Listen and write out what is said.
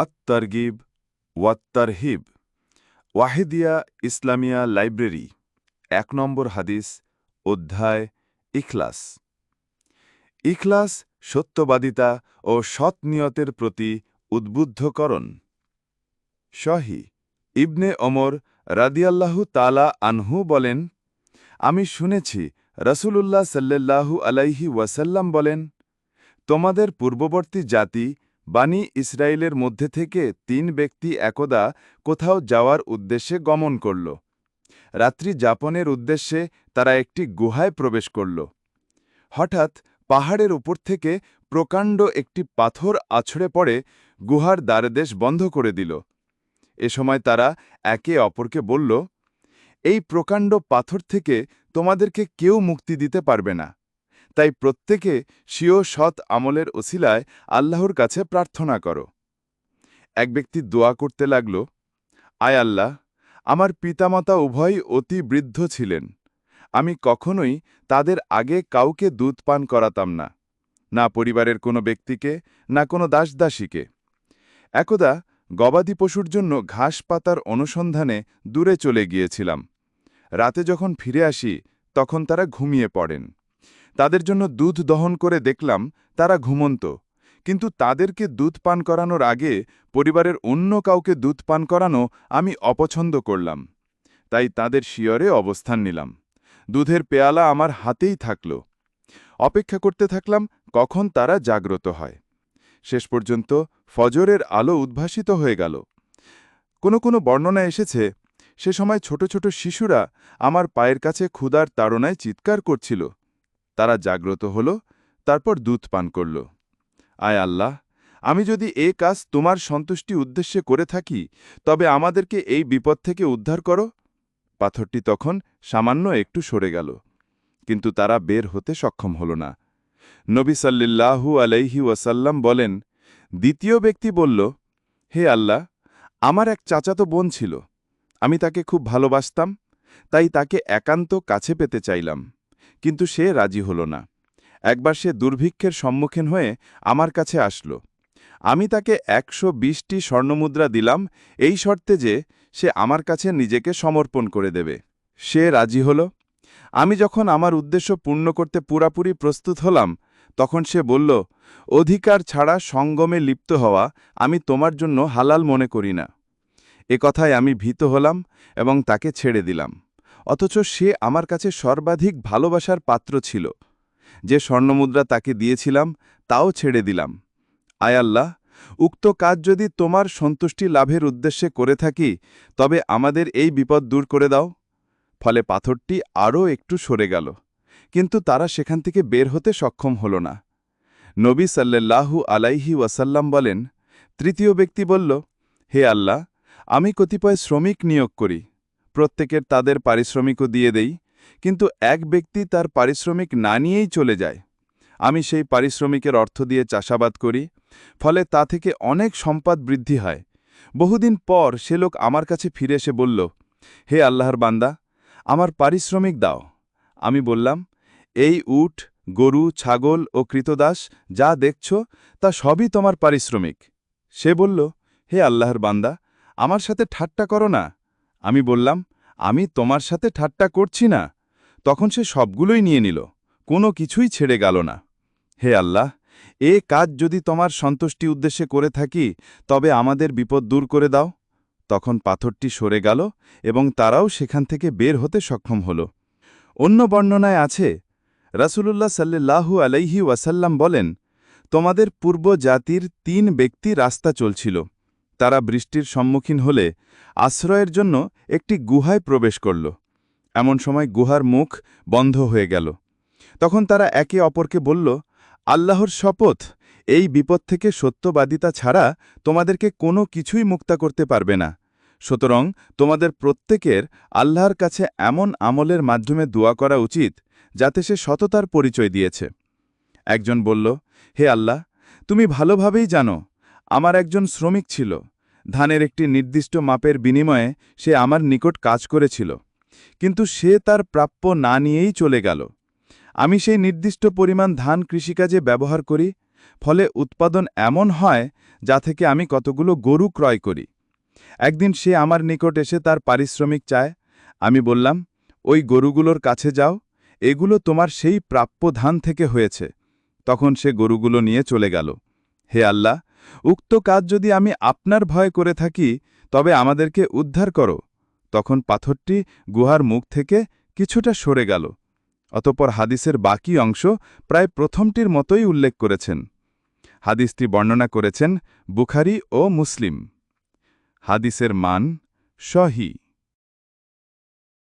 আত তারগিব ওয়াত্তারহিব Wahidia Islamia library, এক নম্বর হাদিস, অধ্যায়, ইখলাস। ইখলাস সত্যবাদিতা ও সৎ নিয়তের প্রতি উদ্বুদ্ধকরণ। সহি, ইবনে ওমর রাদিয়াল্লাহু তালা আনহু বলেন, আমি শুনেছি রসুলুল্লাহ সাল্লাল্লাহু আলাইহি ওয়াসাল্লাম বলেন, তোমাদের পূর্ববর্তী জাতি বানি ইসরায়েলের মধ্যে থেকে তিন ব্যক্তি একদা কোথাও যাওয়ার উদ্দেশ্যে গমন করল। রাত্রি যাপনের উদ্দেশ্যে তারা একটি গুহায় প্রবেশ করল। হঠাৎ পাহাড়ের উপর থেকে প্রকাণ্ড একটি পাথর আছড়ে পড়ে গুহার দ্বারদেশ বন্ধ করে দিল। এ সময় তারা একে অপরকে বলল, এই প্রকাণ্ড পাথর থেকে তোমাদেরকে কেউ মুক্তি দিতে পারবে না। তাই প্রত্যেকে স্বীয় সৎ আমলের ওসিলায় আল্লাহর কাছে প্রার্থনা করো। এক ব্যক্তি দোয়া করতে লাগল, আয় আল্লাহ, আমার পিতামাতা উভয়ই অতি বৃদ্ধ ছিলেন, আমি কখনোই তাদের আগে কাউকে দুধ পান করাতাম না না পরিবারের কোনো ব্যক্তিকে, না কোনো দাসদাসীকে। একদা গবাদি পশুর জন্য ঘাস পাতার অনুসন্ধানে দূরে চলে গিয়েছিলাম, রাতে যখন ফিরে আসি, তখন তারা ঘুমিয়ে পড়েন। তাদের জন্য দুধ দহন করে দেখলাম তারা ঘুমন্ত। কিন্তু তাদেরকে দুধ পান করানোর আগে পরিবারের অন্য কাউকে দুধ পান করানো আমি অপছন্দ করলাম। তাই তাদের শিয়রে অবস্থান নিলাম। দুধের পেয়ালা আমার হাতেই থাকল। অপেক্ষা করতে থাকলাম কখন তারা জাগ্রত হয়। শেষ পর্যন্ত ফজরের আলো উদ্ভাসিত হয়ে গেল। কোনো কোনো বর্ণনা এসেছে, সে সময় ছোট ছোট শিশুরা আমার পায়ের কাছে ক্ষুদার তাড়নায় চিৎকার করছিল। তারা জাগ্রত হল, তারপর দুধ পান করল। আয় আল্লাহ, আমি যদি এ কাজ তোমার সন্তুষ্টি উদ্দেশ্যে করে থাকি, তবে আমাদেরকে এই বিপদ থেকে উদ্ধার করো। পাথরটি তখন সামান্য একটু সরে গেল, কিন্তু তারা বের হতে সক্ষম হল না। নবী সাল্লিল্লাহু আলাইহি ওয়াসাল্লাম বলেন, দ্বিতীয় ব্যক্তি বলল, হে আল্লাহ, আমার এক চাচাতো বোন ছিল। আমি তাকে খুব ভালোবাসতাম, তাই তাকে একান্ত কাছে পেতে চাইলাম। কিন্তু সে রাজি হল না। একবার সে দুর্ভিক্ষের সম্মুখীন হয়ে আমার কাছে আসল। আমি তাকে একশো বিশটি স্বর্ণমুদ্রা দিলাম, এই শর্তে যে সে আমার কাছে নিজেকে সমর্পণ করে দেবে। সে রাজি হল। আমি যখন আমার উদ্দেশ্য পূর্ণ করতে পুরাপুরি প্রস্তুত হলাম, তখন সে বলল, অধিকার ছাড়া সঙ্গমে লিপ্ত হওয়া আমি তোমার জন্য হালাল মনে করি না। এ কথায় আমি ভীত হলাম এবং তাকে ছেড়ে দিলাম। অথচ সে আমার কাছে সর্বাধিক ভালোবাসার পাত্র ছিল। যে স্বর্ণমুদ্রা তাকে দিয়েছিলাম, তাও ছেড়ে দিলাম। আয়াল্লাহ উক্ত কাজ যদি তোমার সন্তুষ্টি লাভের উদ্দেশ্যে করে থাকি, তবে আমাদের এই বিপদ দূর করে দাও। ফলে পাথরটি আরও একটু সরে গেল, কিন্তু তারা সেখান থেকে বের হতে সক্ষম হল না। নবী সাল্লাল্লাহু আলাইহি ওয়াসাল্লাম বলেন, তৃতীয় ব্যক্তি বলল, হে আল্লাহ, আমি কতিপয় শ্রমিক নিয়োগ করি। প্রত্যেকের তাদের পারিশ্রমিকও দিয়ে দেই, কিন্তু এক ব্যক্তি তার পারিশ্রমিক না নিয়েই চলে যায়। আমি সেই পারিশ্রমিকের অর্থ দিয়ে চাষাবাদ করি, ফলে তা থেকে অনেক সম্পদ বৃদ্ধি হয়। বহুদিন পর সে লোক আমার কাছে ফিরে এসে বলল, হে আল্লাহর বান্দা, আমার পারিশ্রমিক দাও। আমি বললাম, এই উট, গরু, ছাগল ও কৃতদাস যা দেখছ, তা সবই তোমার পারিশ্রমিক। সে বলল, হে আল্লাহর বান্দা, আমার সাথে ঠাট্টা করো না। আমি বললাম, আমি তোমার সাথে ঠাট্টা করছি না। তখন সে সবগুলোই নিয়ে নিল, কোনো কিছুই ছেড়ে গেল না। হে আল্লাহ, এ কাজ যদি তোমার সন্তুষ্টি উদ্দেশ্যে করে থাকি, তবে আমাদের বিপদ দূর করে দাও। তখন পাথরটি সরে গেল এবং তারাও সেখান থেকে বের হতে সক্ষম হল। অন্য বর্ণনায় আছে, রাসূলুল্লাহ সাল্লাল্লাহু আলাইহি ওয়াসাল্লাম বলেন, তোমাদের পূর্ব জাতির তিন ব্যক্তি রাস্তা চলছিল। তারা বৃষ্টির সম্মুখীন হলে আশ্রয়ের জন্য একটি গুহায় প্রবেশ করল। এমন সময় গুহার মুখ বন্ধ হয়ে গেল। তখন তারা একে অপরকে বলল, আল্লাহর শপথ, এই বিপদ থেকে সত্যবাদিতা ছাড়া তোমাদেরকে কোনো কিছুই মুক্তা করতে পারবে না। সুতরাং তোমাদের প্রত্যেকের আল্লাহর কাছে এমন আমলের মাধ্যমে দোয়া করা উচিত, যাতে সে সততার পরিচয় দিয়েছে। একজন বলল, হে আল্লাহ, তুমি ভালোভাবেই জানো, আমার একজন শ্রমিক ছিল। ধানের একটি নির্দিষ্ট মাপের বিনিময়ে সে আমার নিকট কাজ করেছিল। কিন্তু সে তার প্রাপ্য না নিয়েই চলে গেল। আমি সেই নির্দিষ্ট পরিমাণ ধান কৃষিকাজে ব্যবহার করি, ফলে উৎপাদন এমন হয় যা থেকে আমি কতগুলো গরু ক্রয় করি। একদিন সে আমার নিকট এসে তার পারিশ্রমিক চায়। আমি বললাম, ওই গরুগুলোর কাছে যাও, এগুলো তোমার সেই প্রাপ্য ধান থেকে হয়েছে। তখন সে গরুগুলো নিয়ে চলে গেল। হে আল্লাহ উক্ত কাজ যদি আমি আপনার ভয় করে থাকি, তবে আমাদেরকে উদ্ধার করো। তখন পাথরটি গুহার মুখ থেকে কিছুটা সরে গেল। অতপর হাদিসের বাকি অংশ প্রায় প্রথমটির মতোই উল্লেখ করেছেন। হাদিসটি বর্ণনা করেছেন বুখারি ও মুসলিম। হাদিসের মান সহি।